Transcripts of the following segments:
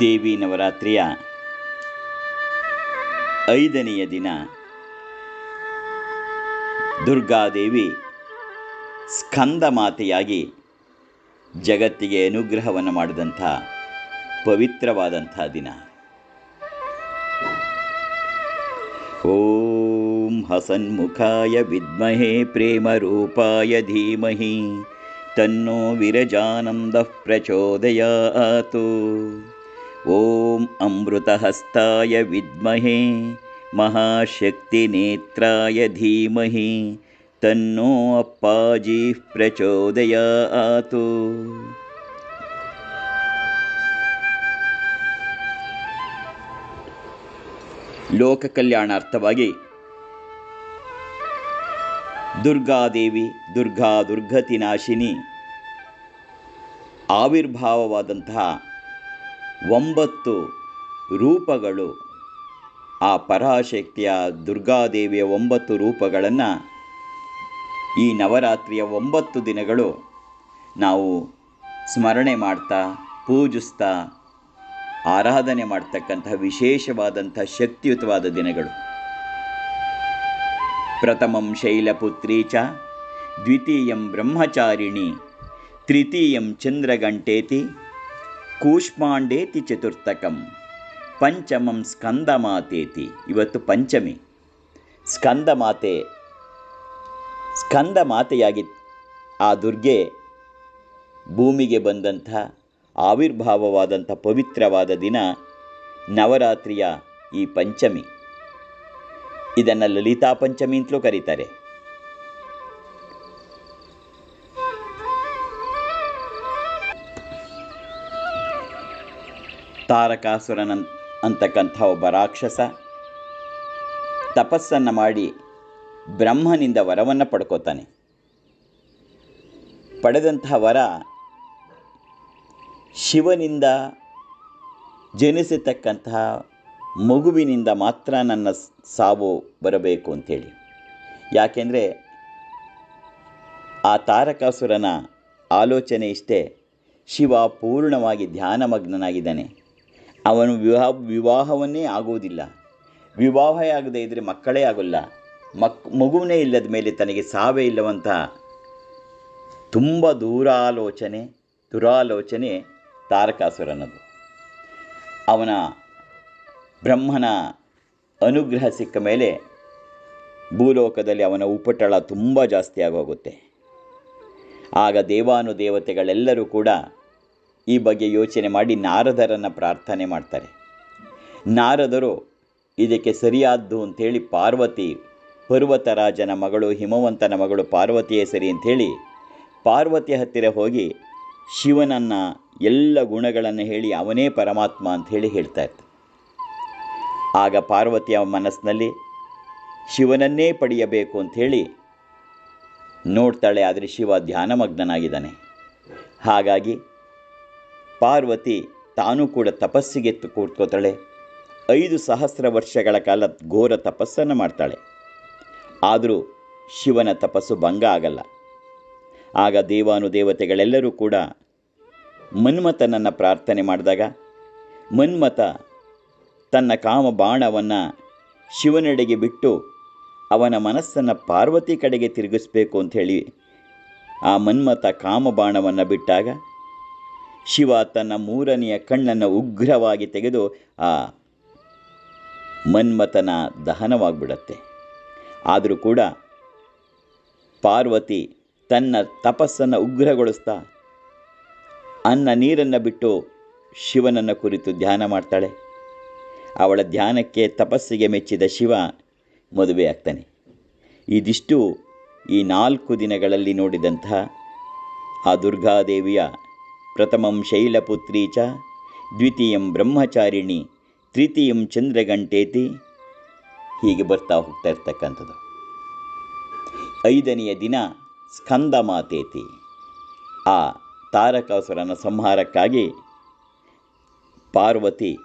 ದೇವಿ ನವರಾತ್ರಿಯ ಐದನೆಯ ದಿನ. ದುರ್ಗಾದೇವಿ ಸ್ಕಂದ ಮಾತೆಯಾಗಿ ಜಗತ್ತಿಗೆ ಅನುಗ್ರಹವನ್ನು ಮಾಡಿದಂಥ ಪವಿತ್ರವಾದಂಥ ದಿನ. ಓಂ ಹಸನ್ಮುಖಾಯ ವಿದ್ಮಹೇ ಪ್ರೇಮರೂಪಾಯ ಧೀಮಹಿ ತನ್ನೋ ವಿರಜಾನಂದ ಪ್ರಚೋದಯಾತು. ಓಂ ಅಮೃತಹಸ್ತಾಯ ವಿದ್ಮಹೇ ಮಹಾಶಕ್ತಿನೇತ್ರಾಯ ಧೀಮಹಿ ತನ್ನೋ ಅಪ್ಪಾಜಿ ಪ್ರಚೋದಯಾತು ಲೋಕ ಕಲ್ಯಾಣಾರ್ಥವಾಗಿ ದುರ್ಗಾದೇವಿ ದುರ್ಗಾ ದುರ್ಗತಿ ನಾಶಿನಿ ಆವಿರ್ಭಾವವಾದಂತಹ ಒಂಬತ್ತು ರೂಪಗಳು. ಆ ಪರಾಶಕ್ತಿಯ ದುರ್ಗಾದೇವಿಯ ಒಂಬತ್ತು ರೂಪಗಳನ್ನು ಈ ನವರಾತ್ರಿಯ ಒಂಬತ್ತು ದಿನಗಳು ನಾವು ಸ್ಮರಣೆ ಮಾಡ್ತಾ, ಪೂಜಿಸ್ತಾ, ಆರಾಧನೆ ಮಾಡ್ತಕ್ಕಂಥ ವಿಶೇಷವಾದಂಥ ಶಕ್ತಿಯುತವಾದ ದಿನಗಳು. ಪ್ರಥಮಂ ಶೈಲಪುತ್ರಿ ಚ, ದ್ವಿತೀಯಂ ಬ್ರಹ್ಮಚಾರಿಣಿ, ತೃತೀಯಂ ಚಂದ್ರಗಂಟೇತಿ ಕೂಷ್ಮಾಂಡೇತಿ ಚತುರ್ಥಕಂ, ಪಂಚಮಂ ಸ್ಕಂದ ಮಾತೇತಿ ಇವತ್ತು ಪಂಚಮಿ. ಸ್ಕಂದ ಮಾತೆ ಸ್ಕಂದ ಮಾತೆಯಾಗಿ ಆ ದುರ್ಗೆ ಭೂಮಿಗೆ ಬಂದಂಥ ಆವಿರ್ಭಾವವಾದಂಥ ಪವಿತ್ರವಾದ ದಿನ ನವರಾತ್ರಿಯ ಈ ಪಂಚಮಿ. ಇದನ್ನು ಲಲಿತಾ ಪಂಚಮಿ ಅಂತಲೂ ಕರೀತಾರೆ. ತಾರಕಾಸುರನ ಅಂತಕ್ಕಂಥ ಒಬ್ಬ ರಾಕ್ಷಸ ತಪಸ್ಸನ್ನು ಮಾಡಿ ಬ್ರಹ್ಮನಿಂದ ವರವನ್ನು ಪಡ್ಕೋತಾನೆ. ಪಡೆದಂತಹ ವರ ಶಿವನಿಂದ ಜನಿಸತಕ್ಕಂತಹ ಮಗುವಿನಿಂದ ಮಾತ್ರ ನನ್ನ ಸಾವು ಬರಬೇಕು ಅಂಥೇಳಿ. ಯಾಕೆಂದರೆ ಆ ತಾರಕಾಸುರನ ಆಲೋಚನೆ ಇಷ್ಟೇ. ಶಿವ ಪೂರ್ಣವಾಗಿ ಧ್ಯಾನಮಗ್ನನಾಗಿದ್ದಾನೆ. ಅವನು ವಿವಾಹ, ವಿವಾಹವನ್ನೇ ಆಗುವುದಿಲ್ಲ. ವಿವಾಹ ಆಗದೇ ಇದ್ದರೆ ಮಕ್ಕಳೇ ಆಗೋಲ್ಲ. ಮಕ್ ಮಗುವೇ ಇಲ್ಲದ ಮೇಲೆ ತನಗೆ ಸಾವೇ ಇಲ್ಲವಂತಹ ತುಂಬ ದೂರಾಲೋಚನೆ, ದುರಾಲೋಚನೆ ತಾರಕಾಸುರನದು. ಅವನ ಬ್ರಹ್ಮನ ಅನುಗ್ರಹ ಸಿಕ್ಕ ಮೇಲೆ ಭೂಲೋಕದಲ್ಲಿ ಅವನ ಉಪಟಳ ತುಂಬ ಜಾಸ್ತಿ ಆಗೋಗುತ್ತೆ. ಆಗ ದೇವಾನುದೇವತೆಗಳೆಲ್ಲರೂ ಕೂಡ ಈ ಬಗ್ಗೆ ಯೋಚನೆ ಮಾಡಿ ನಾರದರನ್ನು ಪ್ರಾರ್ಥನೆ ಮಾಡ್ತಾರೆ. ನಾರದರು ಇದಕ್ಕೆ ಸರಿಯಾದ್ದು ಅಂಥೇಳಿ ಪಾರ್ವತಿ ಪರ್ವತರಾಜನ ಮಗಳು, ಹಿಮವಂತನ ಮಗಳು ಪಾರ್ವತಿಯೇ ಸರಿ ಅಂಥೇಳಿ ಪಾರ್ವತಿ ಹತ್ತಿರ ಹೋಗಿ ಶಿವನನ್ನು ಎಲ್ಲ ಗುಣಗಳನ್ನು ಹೇಳಿ ಅವನೇ ಪರಮಾತ್ಮ ಅಂಥೇಳಿ ಹೇಳ್ತಾ ಇತ್ತು ಆಗ ಪಾರ್ವತಿಯ ಮನಸ್ಸಿನಲ್ಲಿ ಶಿವನನ್ನೇ ಪಡೆಯಬೇಕು ಅಂಥೇಳಿ ನೋಡ್ತಾಳೆ, ಆದರೆ ಶಿವ ಧ್ಯಾನಮಗ್ನಾಗಿದ್ದಾನೆ ಹಾಗಾಗಿ ಪಾರ್ವತಿ ತಾನೂ ಕೂಡ ತಪಸ್ಸಿಗೆ ಕೂತ್ಕೋತಾಳೆ. ಐದು ಸಹಸ್ರ ವರ್ಷಗಳ ಕಾಲ ಘೋರ ತಪಸ್ಸನ್ನು ಮಾಡ್ತಾಳೆ. ಆದರೂ ಶಿವನ ತಪಸ್ಸು ಭಂಗ ಆಗಲ್ಲ. ಆಗ ದೇವಾನುದೇವತೆಗಳೆಲ್ಲರೂ ಕೂಡ ಮನ್ಮಥನನ್ನು ಪ್ರಾರ್ಥನೆ ಮಾಡಿದಾಗ ಮನ್ಮಥ ತನ್ನ ಕಾಮ ಬಾಣವನ್ನು ಶಿವನೆಡೆಗೆ ಬಿಟ್ಟು ಅವನ ಮನಸ್ಸನ್ನು ಪಾರ್ವತಿ ಕಡೆಗೆ ತಿರುಗಿಸ್ಬೇಕು ಅಂಥೇಳಿ ಆ ಮನ್ಮಥ ಕಾಮಬಾಣವನ್ನು ಬಿಟ್ಟಾಗ ಶಿವ ತನ್ನ ಮೂರನೆಯ ಕಣ್ಣನ್ನು ಉಗ್ರವಾಗಿ ತೆಗೆದು ಆ ಮನ್ಮಥನ ದಹನವಾಗಿಬಿಡತ್ತೆ. ಆದರೂ ಕೂಡ ಪಾರ್ವತಿ ತನ್ನ ತಪಸ್ಸನ್ನು ಉಗ್ರಗೊಳಿಸ್ತಾ ಅನ್ನ ನೀರನ್ನು ಬಿಟ್ಟು ಶಿವನನ್ನು ಕುರಿತು ಧ್ಯಾನ ಮಾಡ್ತಾಳೆ. ಅವಳ ಧ್ಯಾನಕ್ಕೆ ತಪಸ್ಸಿಗೆ ಮೆಚ್ಚಿದ ಶಿವ ಮದುವೆ ಆಗ್ತಾನೆ. ಇದಿಷ್ಟು ಈ ನಾಲ್ಕು ದಿನಗಳಲ್ಲಿ ನೋಡಿದಂತಹ ಆ ದುರ್ಗಾದೇವಿಯ ಪ್ರಥಮಂ ಶೈಲಪುತ್ರಿ ಚ, ದ್ವಿತೀಯಂ ಬ್ರಹ್ಮಚಾರಿಣಿ, ತೃತೀಯಂ ಚಂದ್ರಗಂಟೇತಿ. ಹೀಗೆ ಬರ್ತಾ ಹೋಗ್ತಾ ಇರ್ತಕ್ಕಂಥದ್ದು. ಐದನೆಯ ದಿನ ಸ್ಕಂದ ಮಾತೇತಿ. ಆ ತಾರಕಾಸುರನ ಸಂಹಾರಕ್ಕಾಗಿ ಪಾರ್ವತಿ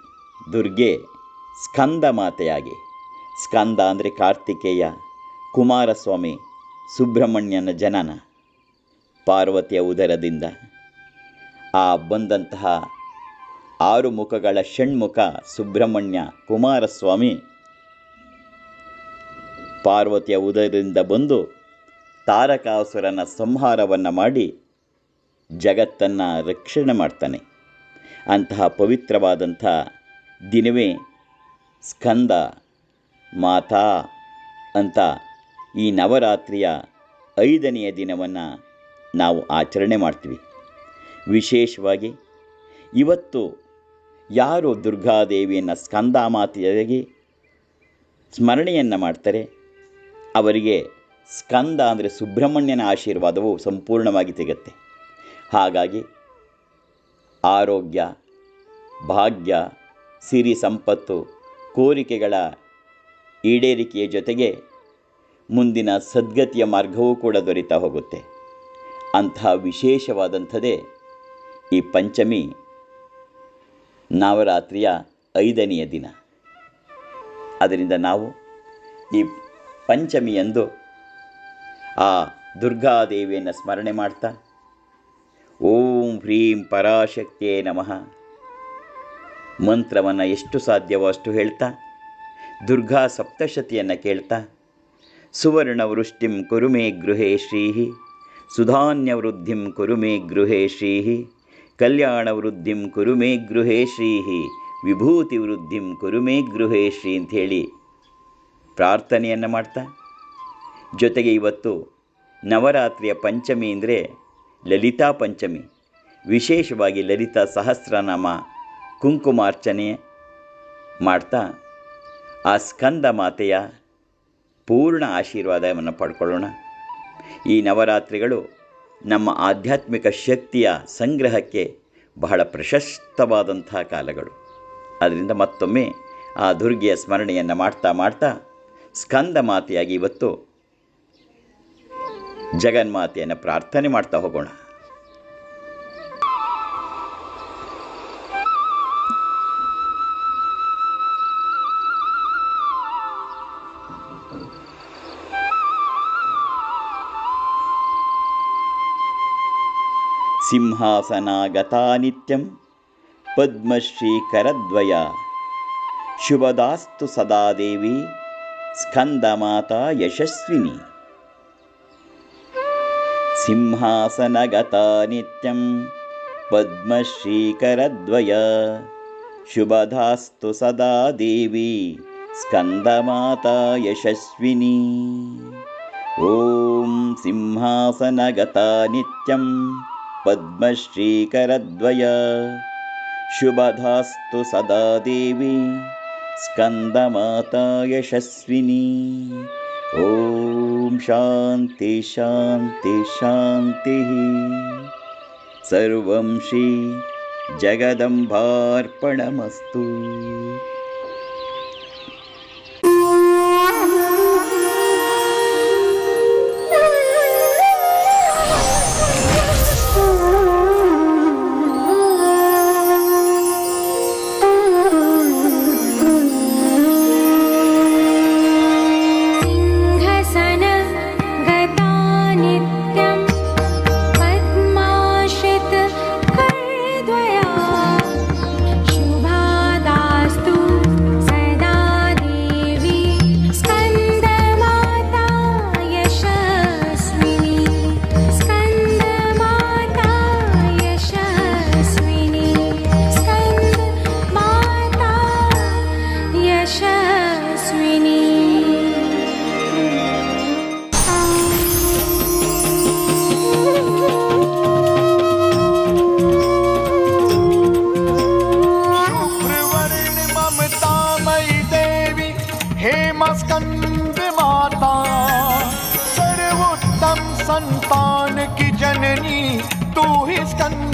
ದುರ್ಗೆ ಸ್ಕಂದ ಮಾತೆಯಾಗಿ, ಸ್ಕಂದ ಅಂದರೆ ಕಾರ್ತಿಕೇಯ, ಕುಮಾರಸ್ವಾಮಿ, ಸುಬ್ರಹ್ಮಣ್ಯನ ಜನನ ಪಾರ್ವತಿಯ ಉದರದಿಂದ ಆ ಬಂದಂತಹ ಆರು ಮುಖಗಳ ಷಣ್ಮುಖ ಸುಬ್ರಹ್ಮಣ್ಯ ಕುಮಾರಸ್ವಾಮಿ ಪಾರ್ವತಿಯ ಉದಯದಿಂದ ಬಂದು ತಾರಕಾಸುರನ ಸಂಹಾರವನ್ನು ಮಾಡಿ ಜಗತ್ತನ್ನು ರಕ್ಷಣೆ ಮಾಡ್ತಾನೆ. ಅಂತಹ ಪವಿತ್ರವಾದಂಥ ದಿನವೇ ಸ್ಕಂದ ಮಾತಾ ಅಂತ ಈ ನವರಾತ್ರಿಯ ಐದನೆಯ ದಿನವನ್ನು ನಾವು ಆಚರಣೆ ಮಾಡ್ತೀವಿ. ವಿಶೇಷವಾಗಿ ಇವತ್ತು ಯಾರು ದುರ್ಗಾದೇವಿಯನ್ನು ಸ್ಕಂದಾಮಾತೆಯಾಗಿ ಸ್ಮರಣೆಯನ್ನು ಮಾಡ್ತಾರೆ. ಅವರಿಗೆ ಸ್ಕಂದ ಅಂದರೆ ಸುಬ್ರಹ್ಮಣ್ಯನ ಆಶೀರ್ವಾದವು ಸಂಪೂರ್ಣವಾಗಿ ಸಿಗತ್ತೆ ಹಾಗಾಗಿ ಆರೋಗ್ಯ, ಭಾಗ್ಯ, ಸಿರಿ ಸಂಪತ್ತು, ಕೋರಿಕೆಗಳ ಈಡೇರಿಕೆಯ ಜೊತೆಗೆ ಮುಂದಿನ ಸದ್ಗತಿಯ ಮಾರ್ಗವೂ ಕೂಡ ದೊರೀತಾ ಹೋಗುತ್ತೆ. ಅಂತಹ ವಿಶೇಷವಾದಂಥದ್ದೇ ಈ ಪಂಚಮಿ ನವರಾತ್ರಿಯ ಐದನೆಯ ದಿನ. ಅದರಿಂದ ನಾವು ಈ ಪಂಚಮಿಯಂದು ಆ ದುರ್ಗಾದೇವಿಯನ್ನು ಸ್ಮರಣೆ ಮಾಡ್ತಾ ಓಂ ಹ್ರೀಂ ಪರಾಶಕ್ತಿಯೇ ನಮಃ ಮಂತ್ರವನ್ನು ಎಷ್ಟು ಸಾಧ್ಯವೋ ಅಷ್ಟು ಹೇಳ್ತಾ ದುರ್ಗಾ ಸಪ್ತಶತಿಯನ್ನು ಕೇಳ್ತಾ ಸುವರ್ಣ ವೃಷ್ಟಿಂ ಕುರುಮೇ ಗೃಹೇ ಶ್ರೀಹಿ ಸುಧಾನ್ಯವೃದ್ಧಿಂ ಕುರುಮೇ ಗೃಹೇ ಶ್ರೀ ಕಲ್ಯಾಣ ವೃದ್ಧಿಂ ಕುರುಮೇ ಗೃಹೇ ಶ್ರೀಹಿ ವಿಭೂತಿ ವೃದ್ಧಿಂ ಕುರುಮೇ ಗೃಹೇ ಶ್ರೀ ಅಂಥೇಳಿ ಪ್ರಾರ್ಥನೆಯನ್ನು ಮಾಡ್ತಾ. ಜೊತೆಗೆ ಇವತ್ತು ನವರಾತ್ರಿಯ ಪಂಚಮಿ ಅಂದರೆ ಲಲಿತಾ ಪಂಚಮಿ. ವಿಶೇಷವಾಗಿ ಲಲಿತಾ ಸಹಸ್ರನಾಮ ಕುಂಕುಮಾರ್ಚನೆ ಮಾಡ್ತಾ, ಆ ಸ್ಕಂದ ಮಾತೆಯ ಪೂರ್ಣ ಆಶೀರ್ವಾದವನ್ನು ಪಡ್ಕೊಳ್ಳೋಣ. ಈ ನವರಾತ್ರಿಗಳು ನಮ್ಮ ಆಧ್ಯಾತ್ಮಿಕ ಶಕ್ತಿಯ ಸಂಗ್ರಹಕ್ಕೆ ಬಹಳ ಪ್ರಶಸ್ತವಾದಂಥ ಕಾಲಗಳು. ಅದರಿಂದ ಮತ್ತೊಮ್ಮೆ ಆ ದುರ್ಗೆಯ ಸ್ಮರಣೆಯನ್ನು ಮಾಡ್ತಾ ಮಾಡ್ತಾ ಸ್ಕಂದ ಮಾತೆಯಾಗಿ ಇವತ್ತು ಜಗನ್ಮಾತೆಯನ್ನು ಪ್ರಾರ್ಥನೆ ಮಾಡ್ತಾ ಹೋಗೋಣ. सिंहासनागता नित्यं पद्मश्रीकरद्वया। शुभदास्तु सदा देवी स्कन्दमाता यशस्विनी। सिंहासनगता नित्यं पद्मश्रीकरद्वया। शुभदास्तु सदा देवी स्कन्दमाता यशस्विनी। ॐ सिंहासनगता नित्यं पद्मश्रीकरद्वया। शुभधास्तु सदा देवी स्कन्दमाता यशस्विनी। ॐ शान्ति शान्ति शान्तिः। सर्वं श्री जगदम्बार्पणमस्तु।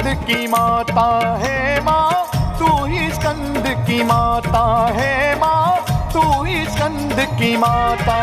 स्कंद की माता है माँ, तू ही स्कंद की माता है माँ, तू ही स्कंद की माता।